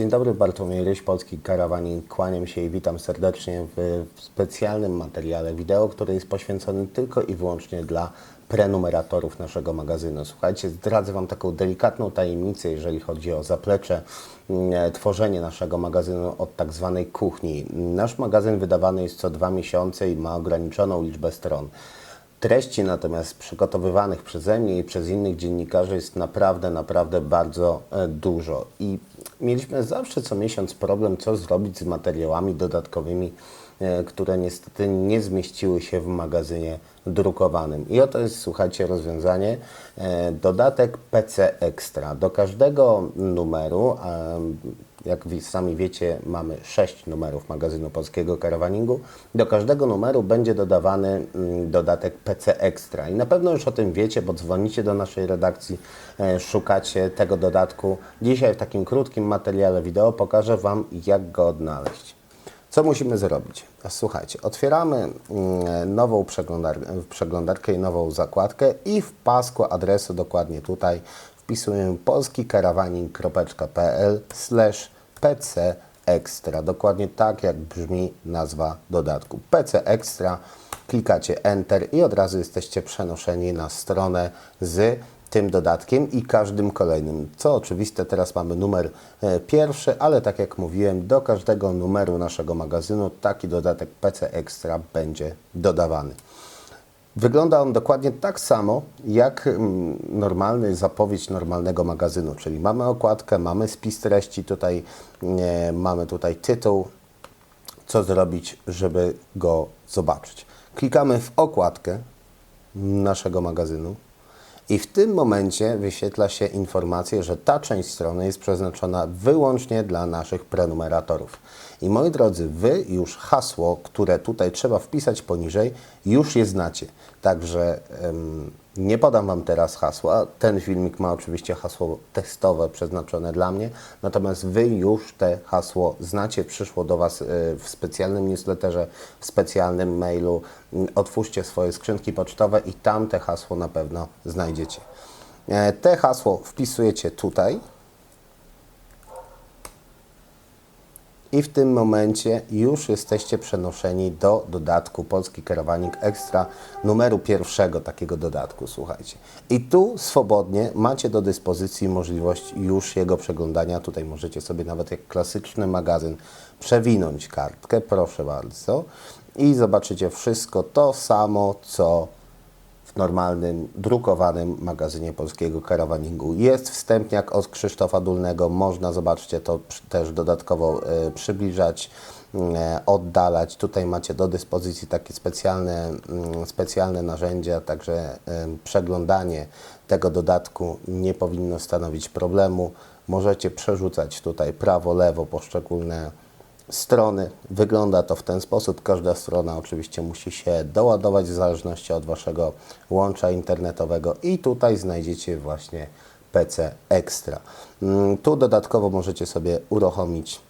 Dzień dobry, Bartłomiej Ryś, Polski Karawanin. Kłaniam się i witam serdecznie w specjalnym materiale wideo, który jest poświęcony tylko i wyłącznie dla prenumeratorów naszego magazynu. Słuchajcie, zdradzę Wam taką delikatną tajemnicę, jeżeli chodzi o zaplecze, mm, tworzenie naszego magazynu od tak zwanej kuchni. Nasz magazyn wydawany jest co dwa miesiące i ma ograniczoną liczbę stron. Treści natomiast przygotowywanych przeze mnie i przez innych dziennikarzy jest naprawdę, naprawdę bardzo e, dużo. I mieliśmy zawsze co miesiąc problem, co zrobić z materiałami dodatkowymi, e, które niestety nie zmieściły się w magazynie drukowanym. I oto jest, słuchajcie, rozwiązanie. E, Dodatek PC Extra. Do każdego numeru, jak sami wiecie, mamy sześć numerów magazynu polskiego karawaningu. Do każdego numeru będzie dodawany mm, dodatek PC Extra. I na pewno już o tym wiecie, bo dzwonicie do naszej redakcji, e, szukacie tego dodatku. Dzisiaj w takim krótkim materiale wideo pokażę Wam, jak go odnaleźć. Co musimy zrobić? Słuchajcie, otwieramy mm, nową przeglądarkę, przeglądarkę i nową zakładkę i w pasku adresu dokładnie tutaj wpisujemy polskikarawanin.pl slash pc extra. Dokładnie tak, jak brzmi nazwa dodatku. PC Extra, klikacie Enter i od razu jesteście przenoszeni na stronę z tym dodatkiem i każdym kolejnym. Co oczywiste, teraz mamy numer e, pierwszy, ale tak jak mówiłem, do każdego numeru naszego magazynu taki dodatek PC Extra będzie dodawany. Wygląda on dokładnie tak samo jak mm, normalny zapowiedź normalnego magazynu, czyli mamy okładkę, mamy spis treści, tutaj e, mamy tutaj tytuł, co zrobić, żeby go zobaczyć. Klikamy w okładkę naszego magazynu i w tym momencie wyświetla się informacja, że ta część strony jest przeznaczona wyłącznie dla naszych prenumeratorów. I moi drodzy, Wy już hasło, które tutaj trzeba wpisać poniżej, już je znacie. Także em, nie podam Wam teraz hasła. Ten filmik ma oczywiście hasło testowe przeznaczone dla mnie, natomiast Wy już te hasło znacie. Przyszło do Was e, w specjalnym newsletterze, w specjalnym mailu. Otwórzcie swoje skrzynki pocztowe i tam te hasło na pewno znajdziecie. E, Te hasło wpisujecie tutaj. I w tym momencie już jesteście przenoszeni do dodatku Polski Karawanik Extra numeru pierwszego takiego dodatku, słuchajcie. I tu swobodnie macie do dyspozycji możliwość już jego przeglądania. Tutaj możecie sobie nawet jak klasyczny magazyn przewinąć kartkę, proszę bardzo. I zobaczycie wszystko to samo, co w normalnym, drukowanym magazynie polskiego karawaningu. Jest wstępniak od Krzysztofa Dulnego, można, zobaczcie, to też dodatkowo e, przybliżać, e, oddalać. Tutaj macie do dyspozycji takie specjalne, mm, specjalne narzędzia, także e, przeglądanie tego dodatku nie powinno stanowić problemu. Możecie przerzucać tutaj prawo, lewo poszczególne strony. Wygląda to w ten sposób. Każda strona oczywiście musi się doładować w zależności od Waszego łącza internetowego i tutaj znajdziecie właśnie PC Extra. Mm, Tu dodatkowo możecie sobie uruchomić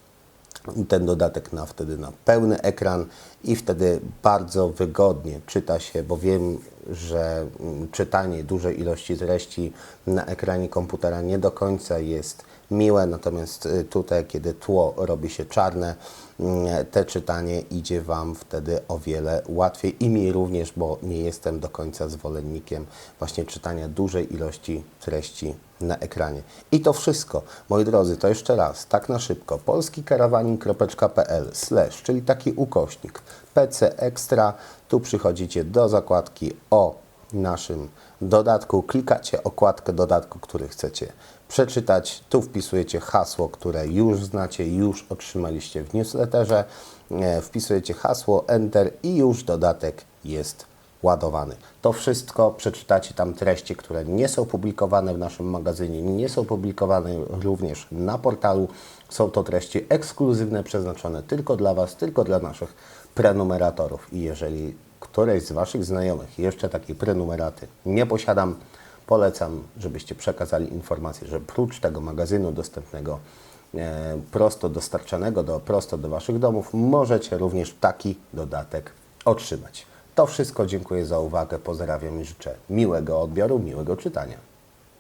ten dodatek na wtedy na pełny ekran i wtedy bardzo wygodnie czyta się, bo wiem, że mm, czytanie dużej ilości treści na ekranie komputera nie do końca jest miłe, natomiast y, tutaj, kiedy tło robi się czarne, mm, te czytanie idzie Wam wtedy o wiele łatwiej i mi również, bo nie jestem do końca zwolennikiem właśnie czytania dużej ilości treści na ekranie. I to wszystko, moi drodzy, to jeszcze raz, tak na szybko, polskikarawanin.pl slash, czyli taki ukośnik, PC Extra, tu przychodzicie do zakładki o naszym dodatku, klikacie okładkę dodatku, który chcecie przeczytać, tu wpisujecie hasło, które już znacie, już otrzymaliście w newsletterze, e, wpisujecie hasło, enter i już dodatek jest ładowany. To wszystko przeczytacie tam treści, które nie są publikowane w naszym magazynie, nie są publikowane również na portalu. Są to treści ekskluzywne, przeznaczone tylko dla Was, tylko dla naszych prenumeratorów. I jeżeli któreś z Waszych znajomych jeszcze takiej prenumeraty nie posiadam, polecam, żebyście przekazali informację, że prócz tego magazynu dostępnego e, prosto dostarczanego do, prosto do Waszych domów, możecie również taki dodatek otrzymać. To wszystko, dziękuję za uwagę, pozdrawiam i życzę miłego odbioru, miłego czytania.